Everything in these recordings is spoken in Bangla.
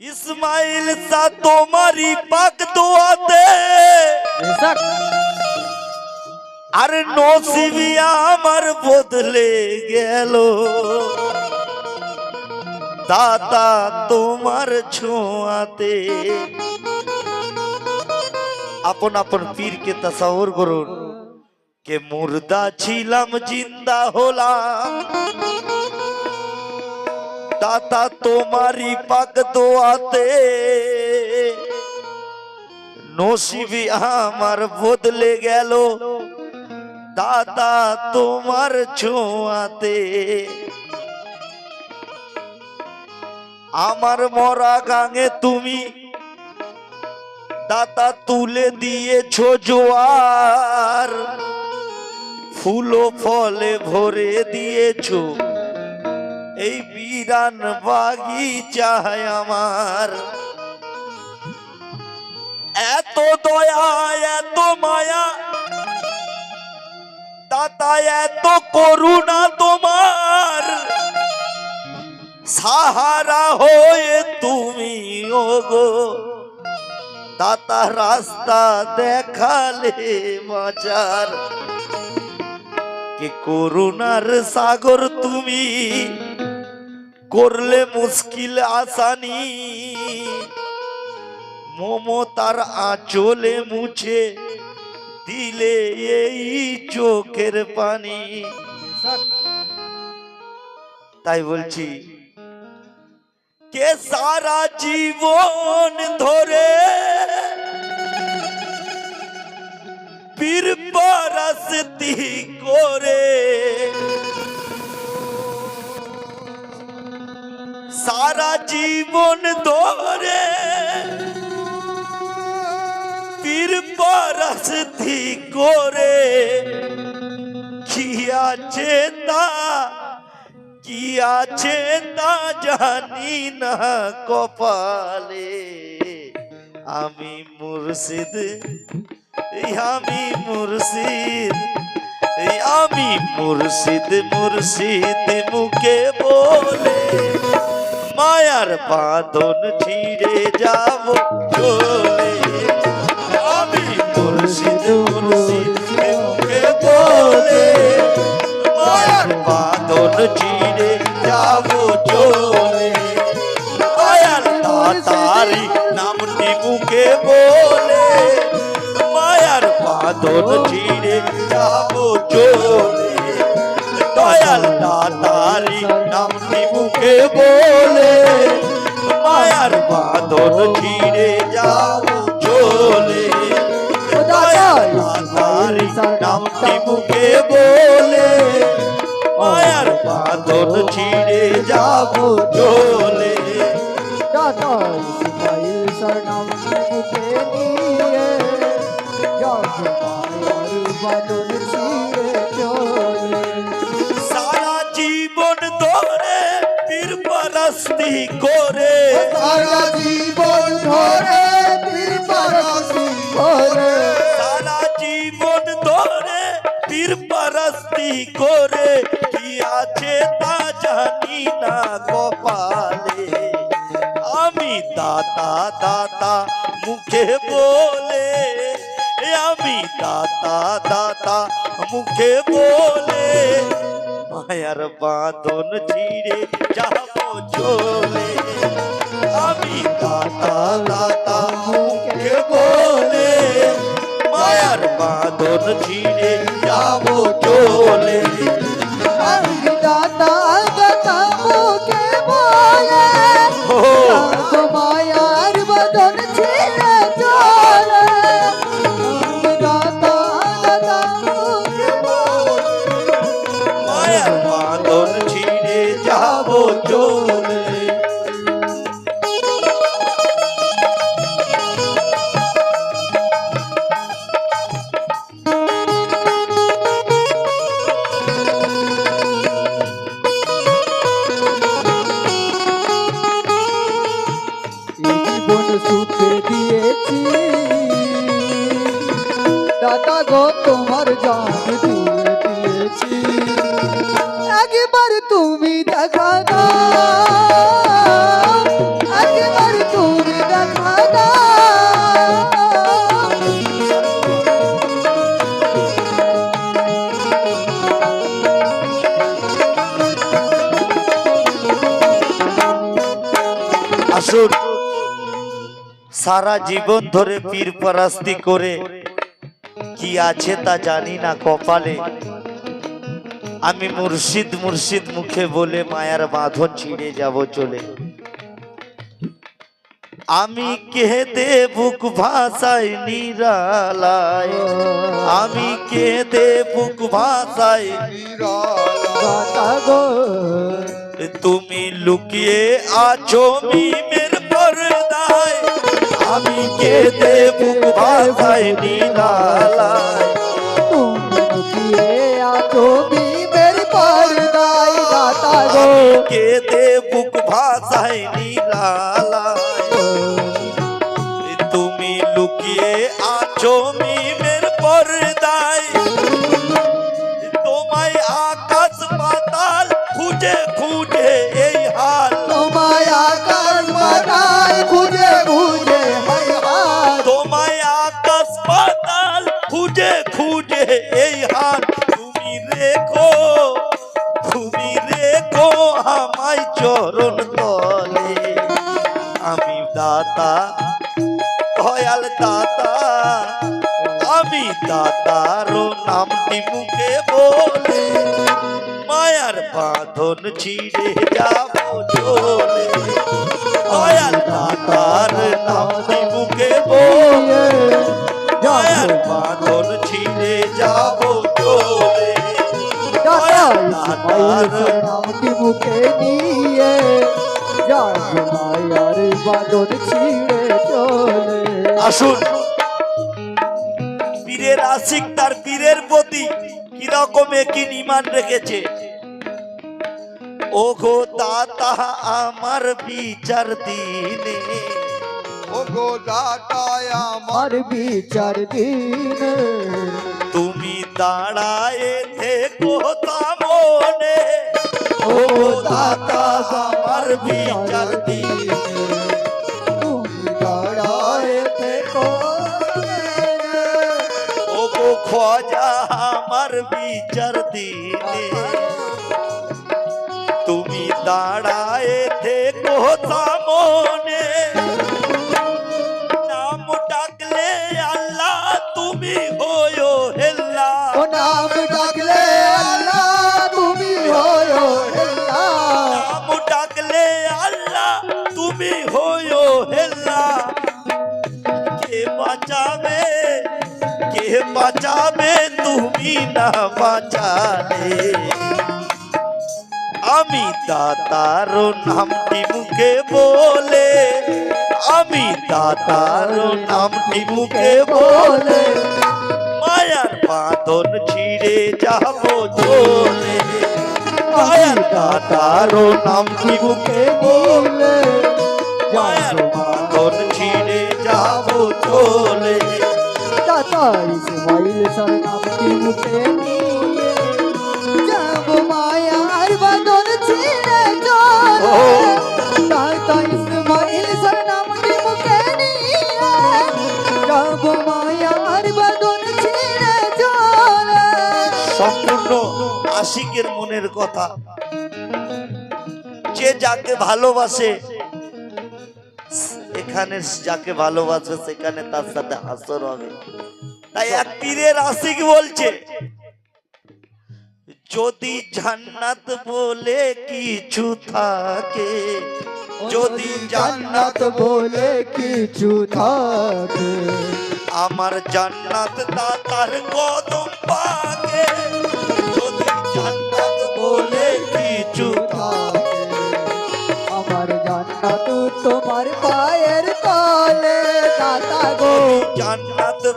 ইসমাইল সা তোমারি পাক দোয়াতে। আর নসিবি আমার বদলে গেল। দাদা তোমার ছোঁয়াতে। আপন আপন পীরকে তাসাউর করুন। কে মুর্দা ছিলাম জিন্দা হলাম। দাদা তোমারই পাক দোয়াতে। নসিবি আমার বদলে গেল। দাদা তোমার ছোঁয়াতে। আমার মরা গাঙে তুমি দাতা তুলে দিয়েছ জোয়ার। ফুলো ফলে ভরে দিয়েছ। এই বিরান বাগিচায় আমার। এত দয়া, এত মায়া দাতা এত করুণা তোমার। সাহারা হয়ে তুমি, ওগো দাতা রাস্তা দেখালে মাচার কে করুণার সাগর তুমি করলে মুশকিল আসানি। মমতার আঁচলে মুছে দিলে এই চোখের পানি। তাই বলছি, কে সারা জীবন ধরে পীর পারাসতি করে সারা জীবন ধরে পীর পারাসতি করে কি আছে তা, কি আছে তা জানি না কপালে। আমি মুর্শিদ আমি মুর্শিদ আমি মুর্শিদ মুর্শিদ মুখে বলে। মায়ার বাঁধন ছিঁড়ে যাব চলে আমি মুখে বলে, মায়ার বাঁধন ছিঁড়ে যাব চলে মায়ার তাতারি নামটি মুখে বলে, মায়ার বাঁধন ছিঁড়ে যাব চলে মুখে বলে মায়ার বাঁধন ছিঁড়ে যাব চলে। নামটি মুখে বলে? মায়ার বাঁধন ছিঁড়ে যাব চলে। সরনাম মুখে নিয়ে? পারাস্তি করে। সারা জীবন ধরে পীর পারসি করে। সারা জীবন ধরে পীর পারাস্তি করে। কি আছে তা জানি না কপালে। আমি দাতা দাতা মুখে বলে। আমি দাতা দাতা মুখে বলে, মায়ার বাঁধন ছিঁড়ে যাব চলে। আমি দাতা দাতা মুখে বলে, মায়ার বাঁধন ছিঁড়ে যাব চলে। একবার তুমি দেখা একবার তুমি দেখা আসুন। সারা জীবন ধরে পীর পরাস্তি করে কি আছে তা জানি না কপালে। আমি মুর্শিদ মুর্শিদ মুখে বলে মায়ার বাঁধন ছিঁড়ে যাব চলে। আমি কেঁদে বুক ভাষায় নিরালায়। আমি কেঁদে বুক ভাষায় তুমি লুকিয়ে আছো মিমের পর্দায়। আমি কেঁদে বুক ভাষায় নিরালায়। তুমি লুকিয়ে আছো দাতা গো আমি কেঁদে দয়াল দাতা আমি দাতার নামটি মুখে বলে মায়ার বাঁধন ছিঁড়ে যাব চলে দয়াল দাতার নামটি মুখে বলে মায়ার বাঁধন ছিঁড়ে যাব চলে নামটি মুখে নিয়ে যাবে মায়ার বাদন ছিঁড়ে আসুন। পীরের আশিক তার পীরের প্রতি কীরকম একই ইমান রেখেছে? ও গো দাতা আমার বিচার দিনে। ও গো দাতায় আমার বিচার দিন। তুমি দাঁড়ায় থেকো মনে। ও দাতা আমার বিচার আমার বিচার দিনে তুমি দাঁড়ায় থেকো সামনে নাম ডাকলে আল্লাহ তুমি হয়ো হেল্লা ও নাম ডাকলে আল্লাহ তুমি হয়ো হেল্লা নাম ডাকলে আল্লাহ তুমি হয়ো হেল্লা কে বাঁচাবে কে বাঁচাবে তুমি না বাঁচালে আমি দাতার নামটি মুখে বলে, আমি দাতার নামটি মুখে বলে, মায়ার বাঁধন ছিঁড়ে যাব চলে। মায়ার দাতার নামটি মুখে বলে, মায়ার বাঁধন ছিঁড়ে যাব চলে। দাতা ইসমাইল সর মুখে নিয়ে মায়ার বাদন ছিঁড়ে চলে ও। ইসমাইল সর মুখে নিয়ে যাব মায়ার বাদন ছিঁড়ে সম্পূর্ণ আশিকের মনের কথা। যে যাকে ভালোবাসে এখানে যাকে ভালোবাসে সেখানে তার সাথে হাসর হবে। তাই এক পীরের আশিক বলছে, যদি জান্নাত বলে কিছু থাকে, যদি জান্নাত বলে কিছু থাকে, আমার জান্নাত দাতার কদম পাকে।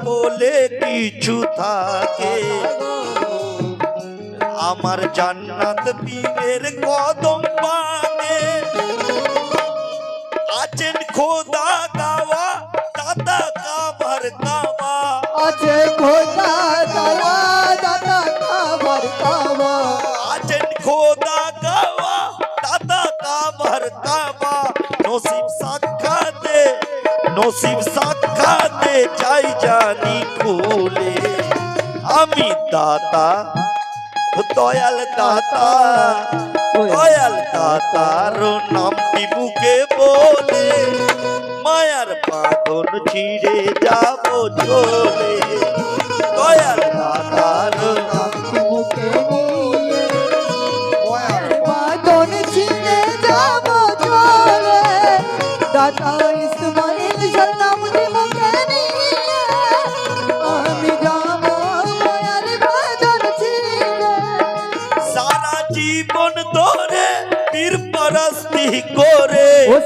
জান্নাত বলে কিছু থাকে আমার জান্নাত পীরের কদম পাকে আছেন খোদা গাওয়া দাদা কাবার কাবা আছে খোদা দাওয়া দাতা খাবার খাওয়া আছেন খোদা গাওয়া দাদা কাবার কাবা নসিব সাক্ষাতে নসিব সাক্ষাতে চাই জানি ভুলে আমি দাতা দয়াল দাতা দয়াল দাতার নামটি বুকে বলে। মায়ার পাগল ছিঁড়ে যা ও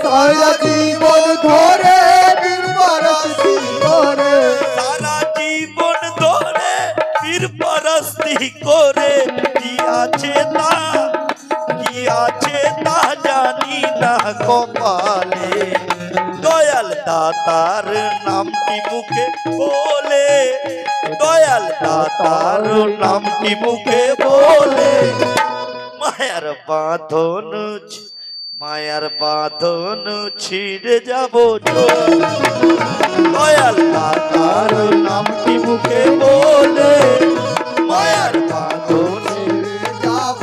ধরে বীরবরতি করে। সারা জীবন ধরে পীর পরাস্তি করে। কি আছে তা, কি আছে জানি না কপালে। দয়াল নামটি মুখে বলে। দয়াল দাতার নামটি মুখে বলে। মায়ার বাঁধন মায়ার বাঁধন ছিঁড়ে যাব দয়াল দাতার নামটি মুখে বলে মায়ার বাঁধন যাব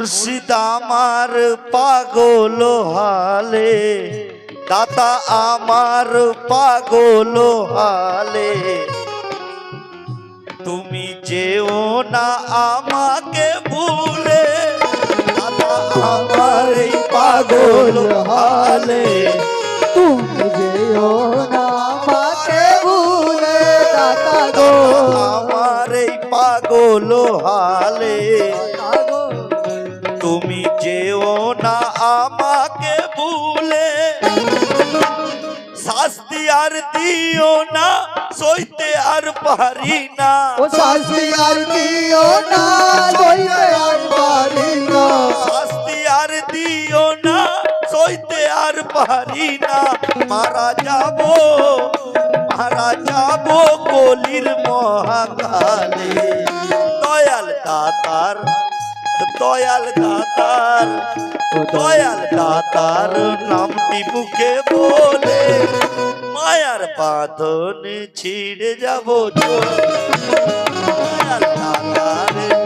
মুর্শিদ আমার পাগল হালে, দাতা আমার পাগল হালে। তুমি যেও না আমাকে ভুলে, দাতা আমার পাগল হালে। তুমি যেও না আমাকে ভুলে, দাতা আমার পাগল হালে। যেও না আমাকে ভুলে। শাস্তি আর দিও না সইতে আর পারি না। ও শাস্তি আর দিও না আর পারি না। শাস্তি আর দিও না সইতে আর পারি না। মারা যাব মারা যাব কলির মহাকালে। দয়াল দাতার দয়াল দাতার দয়াল দাতার নামটি মুখে বলে মায়ার বাঁধন ছিঁড়ে যাব দয়াল দাতার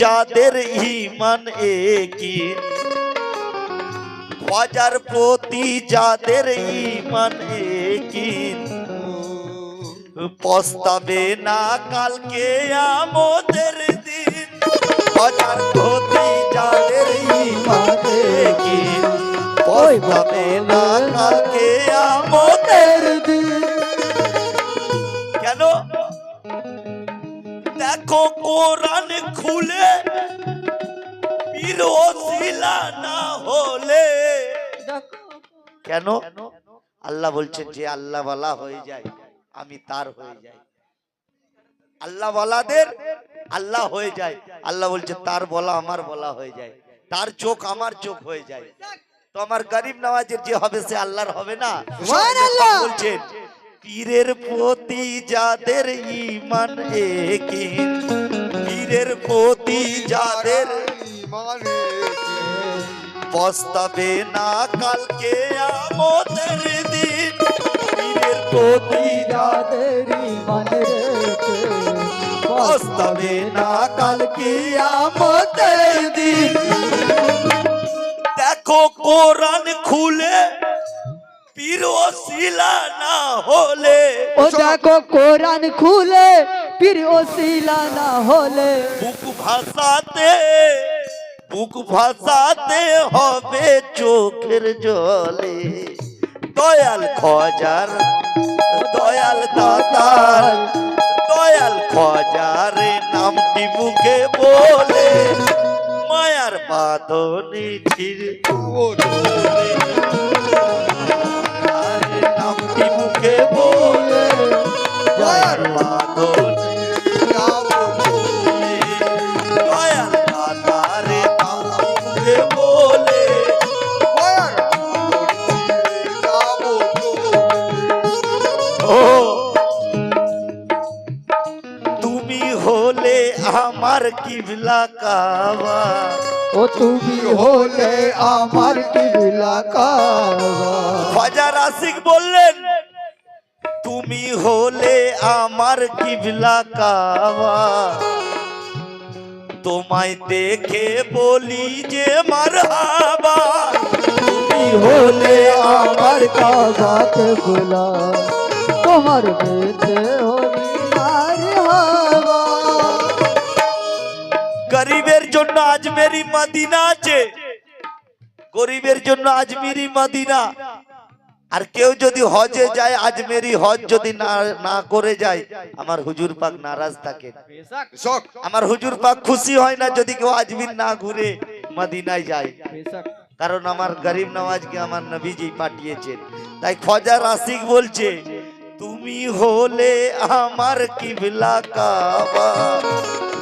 যাদের ইমান একই খোয়াজার প্রতি যাদের ইমান একই, পস্তাবে না কালকে আমাদের দিন। খোয়াজার প্রতি যাদের ইমান একই, পস্তাবে না কালকে আমাদের কোরআন খুলে পীর ওসিলা না হলে। কেন? আল্লাহ বলছেন যে আল্লাহ ওয়ালা হয়ে যায় আমি তার হয়ে যাই। আল্লাহ ওয়ালাদের আল্লাহ হয়ে যায় আল্লাহ বলছে তার বলা আমার বলা হয়ে যায় তার চোখ আমার চোখ হয়ে যায়। তো আমার গরিব নওয়াজের যে হবে সে আল্লাহর হবে না। বলছেন। পীরের প্রতি যাদের ইমান একই পীরের প্রতি যাদের মানে পস্তাবে না কালকে আমাদের দিন, পীরের প্রতি যাদেরই মানে রেখে বাস্তবে না কালকে কিয়ামতের দিন। দেখো কোরআন খুলে পীর ওসিলা না হলে। ও দেখো কোরআন খুলে পীর ওসিলা না হলে। বুক ভাসাতে বুক ভাসাতে হবে চোখের জলে। দয়াল খজার দয়াল দাতার দয়াল খজার নামটি মুখে বলে। মায়ার বাঁধনে ছিড় মুখে বলে তুমি হলে আমার কিবলা কাবা। ও তুমি হলে আমার কিবলা কাবা। ফাজার আশিক বললেন তুমি হলে আমার কিবলা কাবা। তোমায় দেখে বলি যে মারহাবা। তুমি হলে আমার কাবাকে বুলা তোমার আর হাওয়া গরিবের জন্য আজমেরি মদিনা আছে। গরিবের জন্য আজমেরি মদিনা। আর কেউ যদি হজে যায় আজমেরি হজ যদি না না করে যায় আমার হুজুর পাক নারাজ থাকে। আমার হুজুর পাক খুশি হয় না যদি কেউ আজমির না ঘুরে মদিনায় যায়। কারণ আমার গরিব নওয়াজকে আমার নবীজি পাঠিয়েছেন। তাই খজা রাসিক বলছে তুমি হলে আমার কিবলা কাবা।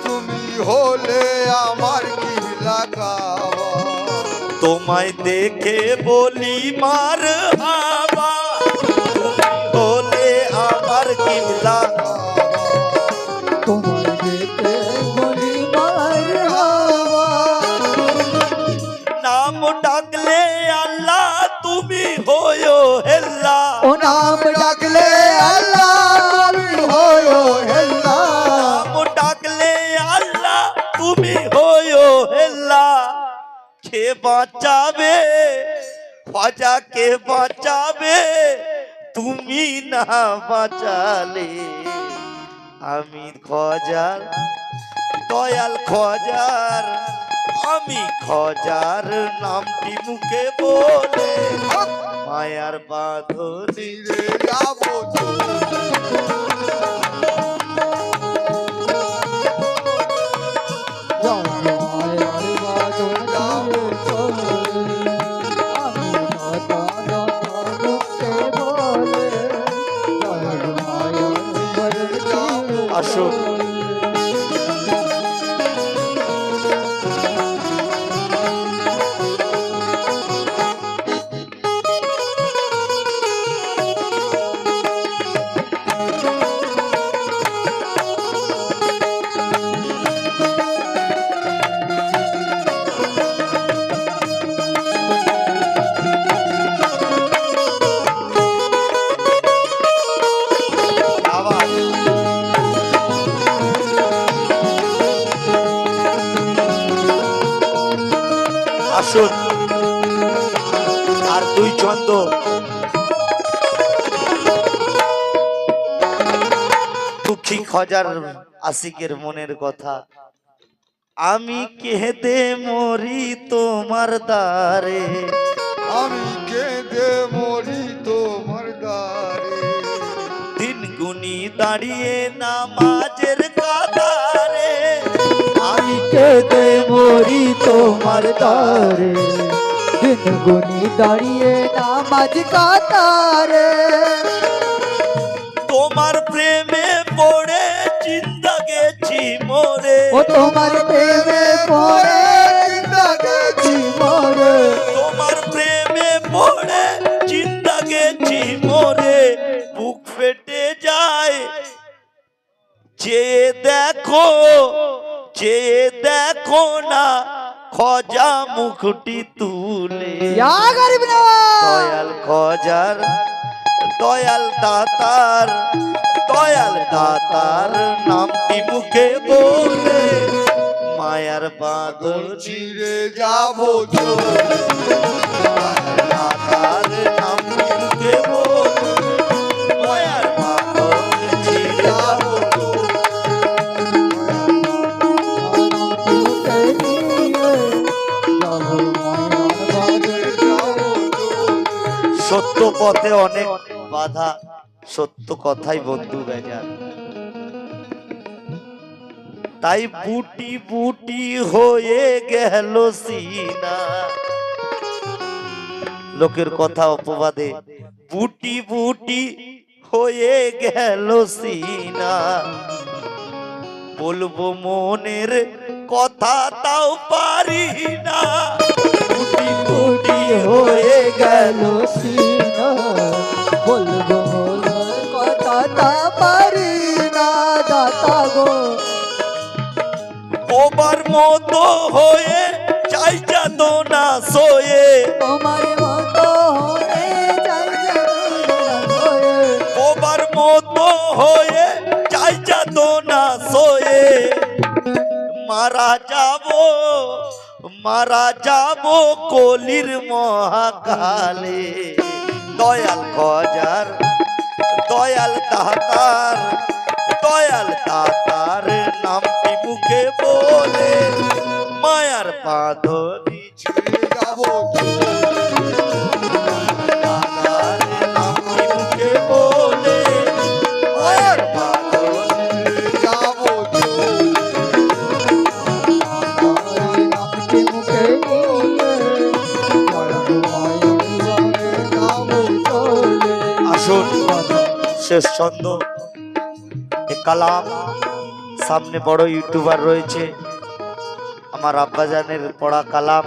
তুমি হলে আমার কি লাগাবা তোমায় দেখে বলি মার হাবা কে বাঁচাবে কে বাঁচাবে তুমি না বাঁচালে। আমি খজার দয়াল খজার আমি খজার নামটি মুখে বলে মায়ার বাঁধনি যাব। খজার আশিকের মনের কথা। আমি কেঁদে মরি তোমার দ্বারে। আমি কেঁদে মরি তোমার দ্বারে। দিন গুনি দাঁড়িয়ে নামাজের কাতারে। আমি কেঁদে মরি তোমার তারে দিন গুনি দাঁড়িয়ে নামাজ কাতারে। তোমার প্রেমে পড়ে চিন্তা গেছি মোরে। ও তোমার প্রেমে পড়ে চিন্তা গেছি মরে। তোমার প্রেমে পড়ে চিন্তা গেছি মোরে। বুক ফেটে যায়। যে দেখো যে দেখো না খজা মুখটি তুলে। দয়াল খজার দয়াল দাতার দয়াল দাতার নামটি মুখে বলে, মায়ার বাদল চিরে যাব দাতার নামটি মুখে বলে, মায়ার বাদল ছিঁড়ে যাব সত্য পথে অনেক বাধা সত্য কথাই বন্ধু বেজার। তাই বুটি বুটি হয়ে গেল সিনা। লোকের কথা অপবাদে, বুটি বুটি হয়ে গেল সিনা। বলব মনের কথা তাও পারি না। বুটি বুটি হয়ে গেল সিনা। বলব ওবার মতো হয়ে চাই যাতো না সোয়ে। তোমার মতো হয়ে হয়ে ওবার মতো হয়ে চাই যাতো না সোয়ে। মারা যাব মারা যাব কলির মহাকালে। দয়াল গজার দয়াল দাতার দয়াল দাতার শেষ ছন্দ। কালাম সামনে বড় ইউটিউবার রয়েছে। আমার আব্বাজানের পড়া কালাম।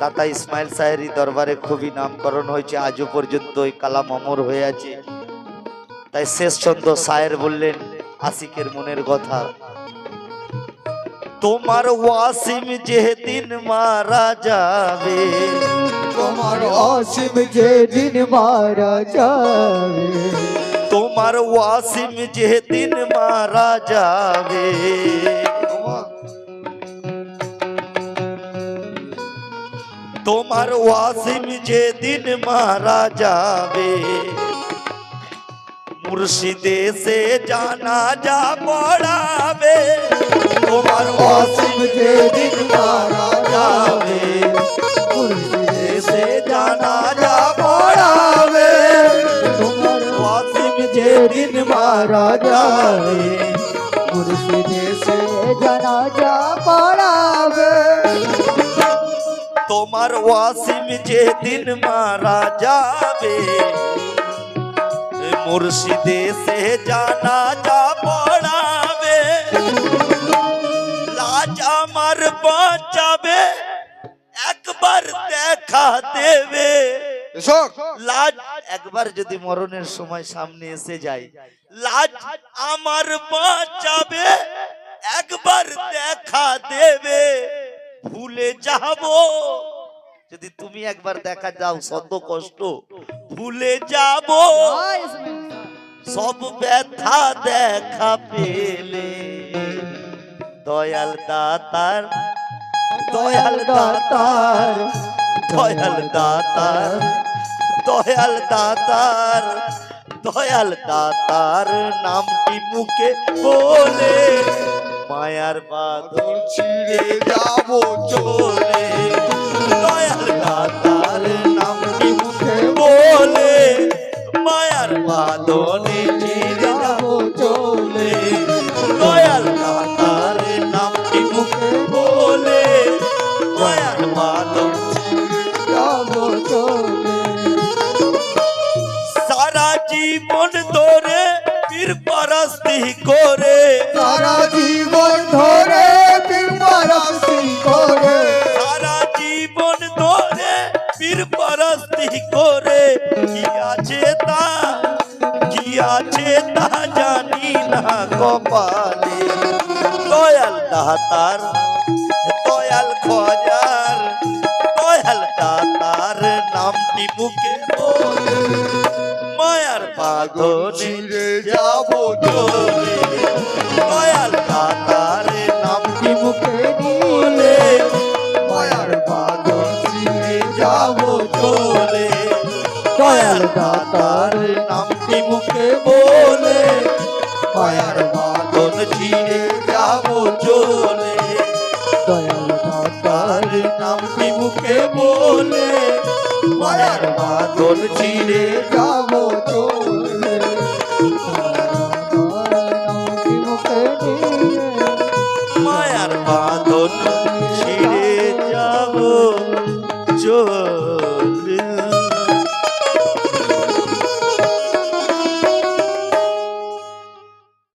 দাতা ইসমাইল সাহেরি দরবারে খুবই নামকরণ হয়েছে। আজও পর্যন্ত ওই কালাম অমর হয়ে আছে। তাই শেষ ছন্দ সায়ের বললেন আশিকের মনের কথা। তোমার ওয়াসিম যেদিন মারা যাবে তোমার অসীম যেদিন মারা যাবে তোমার ওয়াসিম যেদিন মারা যাবে আমার ওয়াসিম যেদিন মারা যাবে, মুর্শিদে সে জানা যা পড়াবে। তোমার ওয়াসিম যেদিন মারা যাবে, মুর্শিদে সে জানা যা পড়াবে। তোমার ওয়াসিম যেদিন মারা যাবে, মুর্শিদে সে জানাজা পড়াবে তোমার ওয়াসিম যেদিন মারা যাবে মুর্শিদে সে জানা যা পড়াবে লাজ আমার বাঁচাবে একবার দেখা দেবে লাজ একবার যদি মরণের সময় সামনে এসে যায় লাজ আমার বাঁচাবে একবার দেখা দেবে ভুলে যাব যদি তুমি একবার দেখা যাও শত কষ্ট ভুলে যাব। সব ব্যথা দেখা পেলে। দয়াল দাতার দয়াল দাতার দয়াল দাতার দয়াল দাতার দয়াল দাতার নামটি মুখে বলে। মায়ার বাদল ছিড়ে যাব চলে চলে। দয়াল দাতার নামটি মুখে বলে? মায়ার বাদলে ছিঁড়ে যাব চলে দয়াল দাতার নামটি মুখে বলে? মায়ার বাঁধন ছিঁড়ে যাব চলে দয়াল মায়ের বাদল চিরে যাব চলে মায়ার বাদল